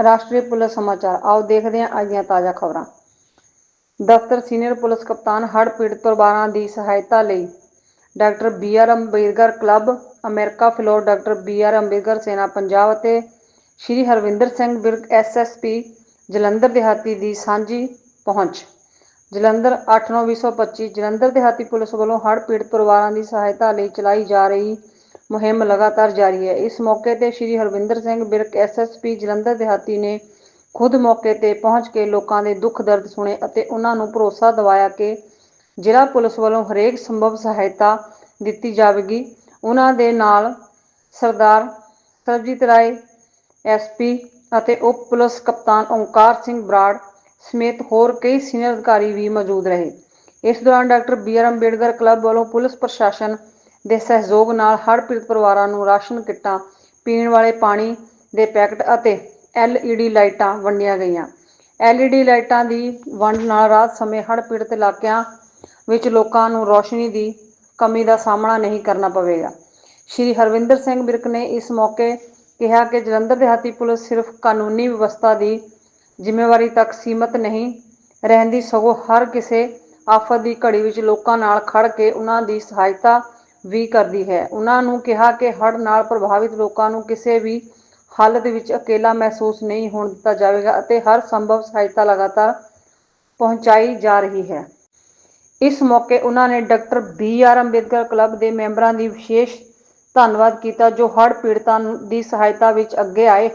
ਰਾਸ਼ਟਰੀ ਪੁਲਿਸ ਸਮਾਚਾਰ। ਆਓ ਦੇਖਦੇ ਹਾਂ ਅੱਜ ਦੀਆਂ ਤਾਜ਼ਾ ਖਬਰਾਂ। ਦਫ਼ਤਰ ਸੀਨੀਅਰ ਪੁਲਿਸ ਕਪਤਾਨ ਹੜ੍ਹ ਪੀੜਤ ਪਰਿਵਾਰਾਂ ਦੀ ਸਹਾਇਤਾ ਲਈ doctor B R Ambedkar club, America floor doctor B R Ambedkar Sena Punjab ਅਤੇ ਸ਼੍ਰੀ ਹਰਵਿੰਦਰ ਸਿੰਘ ਵਿਰਕ ਐਸਐਸਪੀ ਜਲੰਧਰ ਦਿਹਾਤੀ ਦੀ ਸਾਂਝੀ ਪਹੁੰਚ। ਜਲੰਧਰ 8/9/2025 ਜਲੰਧਰ ਦਿਹਾਤੀ ਪੁਲਿਸ ਵੱਲੋਂ ਹੜ੍ਹ ਪੀੜਤ ਪਰਿਵਾਰਾਂ ਦੀ ਸਹਾਇਤਾ ਲਈ ਚਲਾਈ ਜਾ ਰਹੀ ਮੁਹਿੰਮ ਲਗਾਤਾਰ ਜਾਰੀ ਹੈ। ਇਸ ਮੌਕੇ ਤੇ ਸ਼੍ਰੀ ਹਰਵਿੰਦਰ ਸਿੰਘ ਵਿਰਕ ਐਸਐਸਪੀ ਜਲੰਧਰ ਦਿਹਾਤੀ ਨੇ ਖੁਦ ਮੌਕੇ ਤੇ ਪਹੁੰਚ ਕੇ ਲੋਕਾਂ ਦੇ ਦੁੱਖ ਦਰਦ ਸੁਣੇ ਅਤੇ ਉਹਨਾਂ ਨੂੰ ਭਰੋਸਾ ਦਿਵਾਇਆ ਕਿ ਜ਼ਿਲ੍ਹਾ ਪੁਲਿਸ ਵੱਲੋਂ ਹਰੇਕ ਸੰਭਵ ਸਹਾਇਤਾ ਦਿੱਤੀ ਜਾਵੇਗੀ। ਉਹਨਾਂ ਦੇ ਨਾਲ ਸਰਦਾਰ ਸਰਬਜੀਤ ਰਾਏ ਐਸਪੀ ਅਤੇ ਉਪ ਪੁਲਿਸ ਕਪਤਾਨ ਓਂਕਾਰ ਸਿੰਘ ਬਰਾੜ ਸਮੇਤ ਹੋਰ ਕਈ ਸੀਨੀਅਰ ਅਧਿਕਾਰੀ ਵੀ ਮੌਜੂਦ ਰਹੇ। ਇਸ ਦੌਰਾਨ doctor B R Ambedkar club ਵੱਲੋਂ ਪੁਲਿਸ ਪ੍ਰਸ਼ਾਸਨ ਦੇ ਸਹਿਯੋਗ ਨਾਲ ਹੜ੍ਹ ਪੀੜਤ ਪਰਿਵਾਰਾਂ ਨੂੰ ਰਾਸ਼ਨ ਕਿੱਟਾਂ, ਪੀਣ ਵਾਲੇ ਪਾਣੀ ਦੇ ਪੈਕਟ ਅਤੇ ਐਲਈਡੀ ਲਾਈਟਾਂ ਵੰਡੀਆਂ ਗਈਆਂ। ਐਲਈਡੀ ਲਾਈਟਾਂ ਦੀ ਵੰਡ ਨਾਲ ਰਾਤ ਸਮੇਂ ਹੜ੍ਹ ਪੀੜਤ ਇਲਾਕਿਆਂ ਵਿੱਚ ਲੋਕਾਂ ਨੂੰ ਰੋਸ਼ਨੀ ਦੀ ਕਮੀ ਦਾ ਸਾਹਮਣਾ ਨਹੀਂ ਕਰਨਾ ਪਵੇਗਾ। ਸ਼੍ਰੀ ਹਰਵਿੰਦਰ ਸਿੰਘ ਬਿਰਕ ਨੇ ਇਸ ਮੌਕੇ ਕਿਹਾ ਕਿ ਜਲੰਧਰ ਦਿਹਾਤੀ ਪੁਲਿਸ ਸਿਰਫ ਕਾਨੂੰਨੀ ਵਿਵਸਥਾ ਦੀ ਜ਼ਿੰਮੇਵਾਰੀ ਤੱਕ ਸੀਮਤ ਨਹੀਂ ਰਹਿੰਦੀ, ਸਗੋਂ ਹਰ ਕਿਸੇ ਆਫਤ ਦੀ ਘੜੀ ਵਿੱਚ ਲੋਕਾਂ ਨਾਲ ਖੜ ਕੇ ਉਹਨਾਂ ਦੀ ਸਹਾਇਤਾ ਵੀ ਕਰਦੀ ਹੈ। ਉਹਨਾਂ ਨੂੰ ਕਿਹਾ ਕਿ ਹੜ੍ਹ ਨਾਲ ਪ੍ਰਭਾਵਿਤ ਲੋਕਾਂ ਨੂੰ ਕਿਸੇ ਵੀ ਹਾਲਤ ਵਿੱਚ ਅਕੇਲਾ ਮਹਿਸੂਸ ਨਹੀਂ ਹੋਣ ਦਿੱਤਾ ਜਾਵੇਗਾ ਅਤੇ ਹਰ ਸੰਭਵ ਸਹਾਇਤਾ ਲਗਾਤਾਰ ਪਹੁੰਚਾਈ ਜਾ ਰਹੀ ਹੈ। ਇਸ ਮੌਕੇ ਉਹਨਾਂ ਨੇ doctor B R Ambedkar club ਦੇ ਮੈਂਬਰਾਂ ਦੀ ਵਿਸ਼ੇਸ਼ ਧੰਨਵਾਦ ਕੀਤਾ, ਜੋ ਹੜ੍ਹ ਪੀੜਤਾਂ ਦੀ ਸਹਾਇਤਾ ਵਿੱਚ ਅੱਗੇ ਆਏ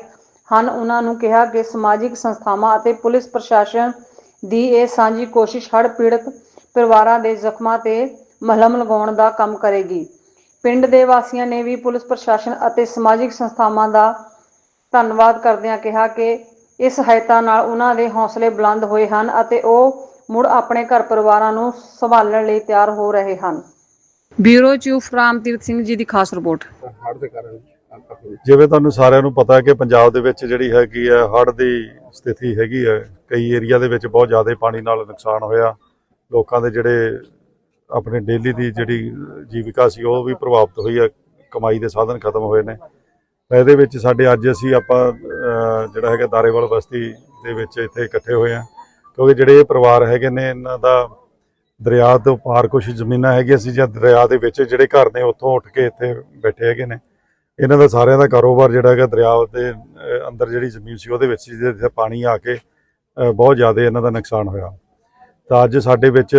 ਹਨ। ਉਹਨਾਂ ਨੂੰ ਕਿਹਾ ਕਿ ਸਮਾਜਿਕ ਸੰਸਥਾਵਾਂ ਅਤੇ ਪੁਲਿਸ ਪ੍ਰਸ਼ਾਸਨ ਦੀ ਇਹ ਸਾਂਝੀ ਕੋਸ਼ਿਸ਼ ਹੜ੍ਹ ਪੀੜਤ ਪਰਿਵਾਰਾਂ ਦੇ ਜ਼ਖਮਾਂ ਤੇ ਮਲਹਮ ਲਗਾਉਣ ਦਾ ਕੰਮ ਕਰੇਗੀ। ਪਿੰਡ ਦੇ ਵਾਸੀਆਂ ਨੇ ਵੀ ਪੁਲਿਸ ਪ੍ਰਸ਼ਾਸਨ ਅਤੇ ਸਮਾਜਿਕ ਸੰਸਥਾਵਾਂ ਦਾ ਧੰਨਵਾਦ ਕਰਦਿਆਂ ਕਿਹਾ ਕਿ ਇਸ ਸਹਾਇਤਾ ਨਾਲ ਉਹਨਾਂ ਦੇ ਹੌਸਲੇ ਬੁਲੰਦ ਹੋਏ ਹਨ ਅਤੇ ਉਹ ਮੁੜ ਆਪਣੇ ਘਰ ਪਰਿਵਾਰਾਂ ਨੂੰ ਸੰਭਾਲਣ ਲਈ ਤਿਆਰ ਹੋ ਰਹੇ ਹਨ। ਬਿਊਰੋ ਚੀਫ ਰਾਮਤੀਰਥ ਸਿੰਘ ਜੀ ਦੀ ਖਾਸ ਰਿਪੋਰਟ। ਹੜ੍ਹ ਦੇ ਕਾਰਨ ਕਾਫੀ ਜਿਵੇਂ ਤੁਹਾਨੂੰ ਸਾਰਿਆਂ ਨੂੰ ਪਤਾ ਹੈ ਕਿ ਪੰਜਾਬ ਦੇ ਵਿੱਚ ਜਿਹੜੀ ਹੈਗੀ ਹੈ ਹੜ੍ਹ ਦੀ ਸਥਿਤੀ ਹੈਗੀ ਹੈ। ਕਈ ਏਰੀਆ ਦੇ ਵਿੱਚ ਬਹੁਤ ਜ਼ਿਆਦਾ ਪਾਣੀ ਨਾਲ ਨੁਕਸਾਨ ਹੋਇਆ। ਲੋਕਾਂ ਦੇ ਜਿਹੜੇ ਆਪਣੇ ਡੇਲੀ ਦੀ ਜਿਹੜੀ ਜੀਵਿਕਾ ਸੀ, ਉਹ ਵੀ ਪ੍ਰਭਾਵਿਤ ਹੋਈ ਹੈ, ਕਮਾਈ ਦੇ ਸਾਧਨ ਖਤਮ ਹੋਏ ਨੇ। ਇਹਦੇ ਵਿੱਚ ਸਾਡੇ ਅੱਜ ਅਸੀਂ ਆਪਾਂ ਜਿਹੜਾ ਹੈਗਾ ਦਾਰੇਵਾਲ ਬਸਤੀ ਦੇ ਵਿੱਚ ਇੱਥੇ ਇਕੱਠੇ ਹੋਏ ਆ ਕਿਉਂਕਿ ਜਿਹੜੇ ਪਰਿਵਾਰ ਹੈਗੇ ਨੇ, ਇਹਨਾਂ ਦਾ ਦਰਿਆ ਤੋਂ ਪਾਰ ਕੁਝ ਜ਼ਮੀਨਾਂ ਹੈਗੀਆਂ ਸੀ ਜਾਂ ਦਰਿਆ ਦੇ ਵਿੱਚ ਜਿਹੜੇ ਘਰ ਨੇ, ਉੱਥੋਂ ਉੱਠ ਕੇ ਇੱਥੇ ਬੈਠੇ ਹੈਗੇ ਨੇ। ਇਹਨਾਂ ਦਾ ਸਾਰਿਆਂ ਦਾ ਕਾਰੋਬਾਰ ਜਿਹੜਾ ਹੈਗਾ ਦਰਿਆ ਦੇ ਅੰਦਰ ਜਿਹੜੀ ਜ਼ਮੀਨ ਸੀ, ਉਹਦੇ ਵਿੱਚ ਸੀ ਜਿੱਥੇ ਪਾਣੀ ਆ ਕੇ ਬਹੁਤ ਜ਼ਿਆਦਾ ਇਹਨਾਂ ਦਾ ਨੁਕਸਾਨ ਹੋਇਆ। ਤਾਂ ਅੱਜ ਸਾਡੇ ਵਿੱਚ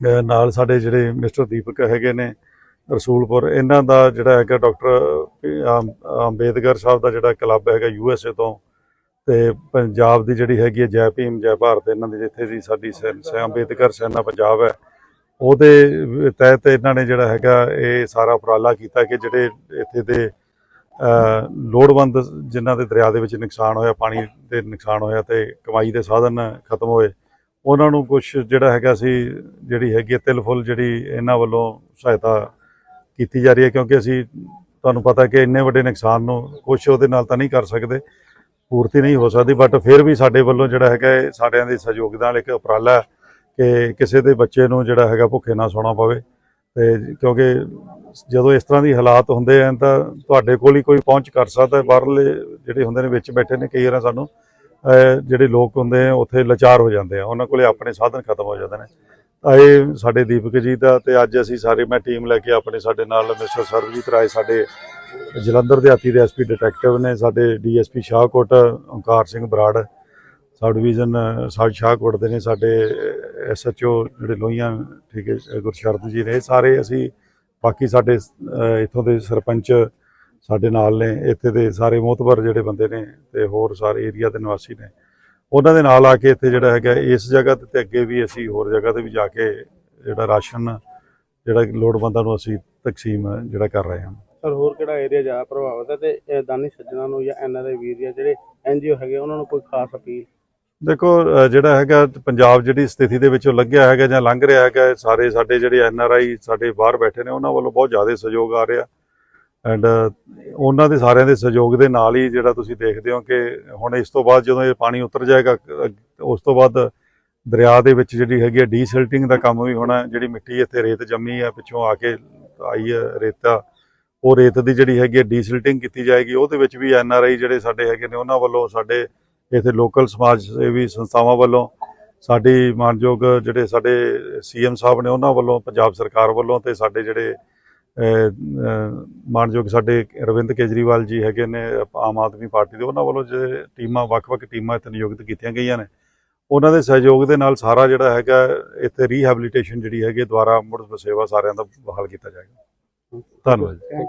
ਨਾਲ ਸਾਡੇ ਜਿਹੜੇ ਮਿਸਟਰ ਦੀਪਕ ਹੈਗੇ ਨੇ ਰਸੂਲਪੁਰ, ਇਹਨਾਂ ਦਾ ਜਿਹੜਾ ਹੈਗਾ ਡਾਕਟਰ ਅੰਬੇਦਕਰ ਸਾਹਿਬ ਦਾ ਜਿਹੜਾ ਕਲੱਬ ਹੈਗਾ ਯੂ ਐਸ ਏ ਤੋਂ ਤੇ ਪੰਜਾਬ ਦੀ ਜਿਹੜੀ ਹੈਗੀ ਹੈ ਜੈ ਭੀਮ, ਜੈ ਭਾਰਤ, ਇਹਨਾਂ ਦੀ ਜਿੱਥੇ ਦੀ ਸਾਡੀ ਸੈ- ਅੰਬੇਦਕਰ ਸੈਨਾ ਪੰਜਾਬ ਹੈ, ਉਹਦੇ ਤਹਿਤ ਇਹਨਾਂ ਨੇ ਜਿਹੜਾ ਹੈਗਾ ਇਹ ਸਾਰਾ ਉਪਰਾਲਾ ਕੀਤਾ ਕਿ ਜਿਹੜੇ ਇੱਥੇ ਦੇ ਲੋੜਵੰਦ ਜਿਨ੍ਹਾਂ ਦੇ ਦਰਿਆ ਦੇ ਵਿੱਚ ਨੁਕਸਾਨ ਹੋਇਆ, ਪਾਣੀ ਦੇ ਨੁਕਸਾਨ ਹੋਇਆ ਤੇ ਕਮਾਈ ਦੇ ਸਾਧਨ ਖਤਮ ਹੋਏ ਉਹਨਾਂ ਨੂੰ ਕੁਝ ਜਿਹੜਾ ਹੈਗਾ ਸੀ, ਜਿਹੜੀ ਹੈਗੀ ਹੈ ਤਿਲ ਫੁੱਲ ਜਿਹੜੀ ਇਹਨਾਂ ਵੱਲੋਂ ਸਹਾਇਤਾ ਕੀਤੀ ਜਾ ਰਹੀ ਹੈ, ਕਿਉਂਕਿ ਅਸੀਂ ਤੁਹਾਨੂੰ ਪਤਾ ਕਿ ਇੰਨੇ ਵੱਡੇ ਨੁਕਸਾਨ ਨੂੰ ਕੁਝ ਉਹਦੇ ਨਾਲ ਤਾਂ ਨਹੀਂ ਕਰ ਸਕਦੇ, ਪੂਰਤੀ ਨਹੀਂ ਹੋ ਸਕਦੀ ਬਟ ਫਿਰ ਵੀ ਸਾਡੇ ਵੱਲੋਂ ਜਿਹੜਾ ਹੈਗਾ ਸਾਡਿਆਂ ਦੇ ਸਹਿਯੋਗ ਨਾਲ ਇੱਕ ਉਪਰਾਲਾ ਕਿ ਕਿਸੇ ਦੇ ਬੱਚੇ ਨੂੰ ਜਿਹੜਾ ਹੈਗਾ ਭੁੱਖੇ ਨਾ ਸੌਣਾ ਪਵੇ, ਤੇ ਕਿਉਂਕਿ ਜਦੋਂ ਇਸ ਤਰ੍ਹਾਂ ਦੀ ਹਾਲਾਤ ਹੁੰਦੇ ਆ ਤਾਂ ਤੁਹਾਡੇ ਕੋਲ ਹੀ ਕੋਈ ਪਹੁੰਚ ਕਰ ਸਕਦਾ, ਬਾਹਰਲੇ ਜਿਹੜੇ ਹੁੰਦੇ ਨੇ ਵਿੱਚ ਬੈਠੇ ਨੇ ਕਈ ਵਾਰ ਸਾਨੂੰ ਜਿਹੜੇ ਲੋਕ ਹੁੰਦੇ ਆ ਉੱਥੇ ਲਾਚਾਰ ਹੋ ਜਾਂਦੇ ਆ। ਉਹਨਾਂ ਕੋਲੇ ਆਪਣੇ ਸਾਧਨ ਖਤਮ ਹੋ ਜਾਂਦੇ ਨੇ। ਆਏ ਸਾਡੇ ਦੀਪਕ ਜੀ ਦਾ ਤੇ ਅੱਜ ਅਸੀਂ ਸਾਰੇ ਮੈਂ ਟੀਮ ਲੈ ਕੇ ਆਪਣੇ ਸਾਡੇ ਨਾਲ ਮਿਸਟਰ ਸਰਬਜੀਤ ਰਾਏ ਸਾਡੇ ਜਲੰਧਰ ਦੇ ਹਾਤੀ ਦੇ ਐਸਪੀ ਡਿਟੈਕਟਿਵ ਨੇ ਸਾਡੇ DSP Shahkot Onkar Singh Brar sub division ਸਾਡ ਸ਼ਾਹਕੋਟ ਦੇ ਨੇ ਸਾਡੇ ਐਸਐਚਓ ਜਿਹੜੇ ਲੋਹੀਆਂ ਠੀਕ ਹੈ ਗੁਰਸ਼ਰਦ ਜੀ ਨੇ ਇਹ ਸਾਰੇ ਅਸੀਂ ਬਾਕੀ ਸਾਡੇ ਅਹ, ਇੱਥੋਂ ਦੇ ਸਰਪੰਚ ਸਾਡੇ ਨਾਲ ਨੇ ਇੱਥੇ ਦੇ ਸਾਰੇ ਮੋਤਬਰ ਜਿਹੜੇ ਬੰਦੇ ਨੇ ਤੇ ਹੋਰ ਸਾਰੇ ਏਰੀਆ ਦੇ ਨਿਵਾਸੀ ਨੇ। ਉਹਨਾਂ ਦੇ ਨਾਲ ਆ ਕੇ ਇੱਥੇ ਜਿਹੜਾ ਹੈਗਾ ਇਸ ਜਗ੍ਹਾ ਤੇ ਤੇ ਅੱਗੇ ਵੀ ਅਸੀਂ ਹੋਰ ਜਗ੍ਹਾ ਤੇ ਵੀ ਜਾ ਕੇ ਜਿਹੜਾ ਰਾਸ਼ਨ ਜਿਹੜਾ ਲੋੜਵੰਦਾਂ ਨੂੰ ਅਸੀਂ ਤਕਸੀਮ ਜਿਹੜਾ ਕਰ ਰਹੇ ਹਾਂ। ਸਰ ਹੋਰ ਕਿਹੜਾ ਏਰੀਆ ਜ਼ਿਆਦਾ ਪ੍ਰਭਾਵਿਤ ਹੈ ਤੇ ਦਾਨੀ ਸੱਜਣਾ ਨੂੰ ਜਾਂ ਐਨਆਰਆਈ ਵੀਰ ਜਾਂ ਜਿਹੜੇ ਐਨਜੀਓ ਹੈਗੇ ਉਹਨਾਂ ਨੂੰ ਕੋਈ ਖਾਸ ਅਪੀਲ? ਦੇਖੋ ਜਿਹੜਾ ਹੈਗਾ ਪੰਜਾਬ ਜਿਹੜੀ ਸਥਿਤੀ ਦੇ ਵਿੱਚੋਂ ਲੰਘਿਆ ਹੈਗਾ ਜਾਂ ਲੰਘ ਰਿਹਾ ਹੈਗਾ ਸਾਰੇ ਸਾਡੇ ਜਿਹੜੇ ਐਨ ਆਰ ਆਈ ਸਾਡੇ ਬਾਹਰ ਬੈਠੇ ਨੇ ਉਹਨਾਂ ਵੱਲੋਂ ਬਹੁਤ ਜ਼ਿਆਦਾ ਸਹਿਯੋਗ ਆ ਰਿਹਾ। ਐਂਡ ਉਹਨਾਂ ਦੇ ਸਾਰਿਆਂ ਦੇ ਸਹਿਯੋਗ ਦੇ ਨਾਲ ਹੀ ਜਿਹੜਾ ਤੁਸੀਂ ਦੇਖਦੇ ਹੋ ਕਿ ਹੁਣ ਇਸ ਤੋਂ ਬਾਅਦ ਜਦੋਂ ਇਹ ਪਾਣੀ ਉਤਰ ਜਾਏਗਾ ਉਸ ਤੋਂ ਬਾਅਦ ਦਰਿਆ ਦੇ ਵਿੱਚ ਜਿਹੜੀ ਹੈਗੀ ਹੈ ਡੀਸਿਲਟਿੰਗ ਦਾ ਕੰਮ ਵੀ ਹੋਣਾ, ਜਿਹੜੀ ਮਿੱਟੀ ਇੱਥੇ ਰੇਤ ਜੰਮੀ ਹੈ, ਪਿੱਛੋਂ ਆ ਕੇ ਆਈ ਹੈ ਰੇਤਾ, ਉਹ ਰੇਤ ਦੀ ਜਿਹੜੀ ਹੈਗੀ ਹੈ ਡੀਸਿਲਟਿੰਗ ਕੀਤੀ ਜਾਏਗੀ, ਉਹਦੇ ਵਿੱਚ ਵੀ ਐਨ ਆਰ ਆਈ ਜਿਹੜੇ ਸਾਡੇ ਹੈਗੇ ਨੇ, ਉਹਨਾਂ ਵੱਲੋਂ ਸਾਡੇ ਇੱਥੇ ਲੋਕਲ ਸਮਾਜ ਸੇਵੀ ਸੰਸਥਾਵਾਂ ਵੱਲੋਂ, ਸਾਡੀ ਮਾਨਯੋਗ ਜਿਹੜੇ ਸਾਡੇ ਸੀਐਮ ਸਾਹਿਬ ਨੇ, ਉਹਨਾਂ ਵੱਲੋਂ, ਪੰਜਾਬ ਸਰਕਾਰ ਵੱਲੋਂ ਤੇ ਸਾਡੇ ਜਿਹੜੇ ਮਾਨਯੋਗ ਸਾਡੇ ਅਰਵਿੰਦ ਕੇਜਰੀਵਾਲ ਜੀ ਹੈਗੇ ਨੇ ਆਮ ਆਦਮੀ ਪਾਰਟੀ ਦੇ ਉਹਨਾਂ ਵੱਲੋਂ ਜਿਹੜੇ ਟੀਮਾਂ ਵੱਖ-ਵੱਖ ਟੀਮਾਂ ਇੱਥੇ ਨਿਯੁਕਤ ਕੀਤੀਆਂ ਗਈਆਂ ਨੇ। ਉਹਨਾਂ ਦੇ ਸਹਿਯੋਗ ਦੇ ਨਾਲ ਸਾਰਾ ਜਿਹੜਾ ਹੈਗਾ ਇੱਥੇ ਰੀਹੈਬਿਲਿਟੇਸ਼ਨ ਜਿਹੜੀ ਹੈਗੀ ਹੈ, ਦੁਬਾਰਾ ਮੁੜ ਸੇਵਾ ਸਾਰਿਆਂ ਦਾ ਬਹਾਲ ਕੀਤਾ ਜਾਏਗਾ। ਧੰਨਵਾਦ ਜੀ।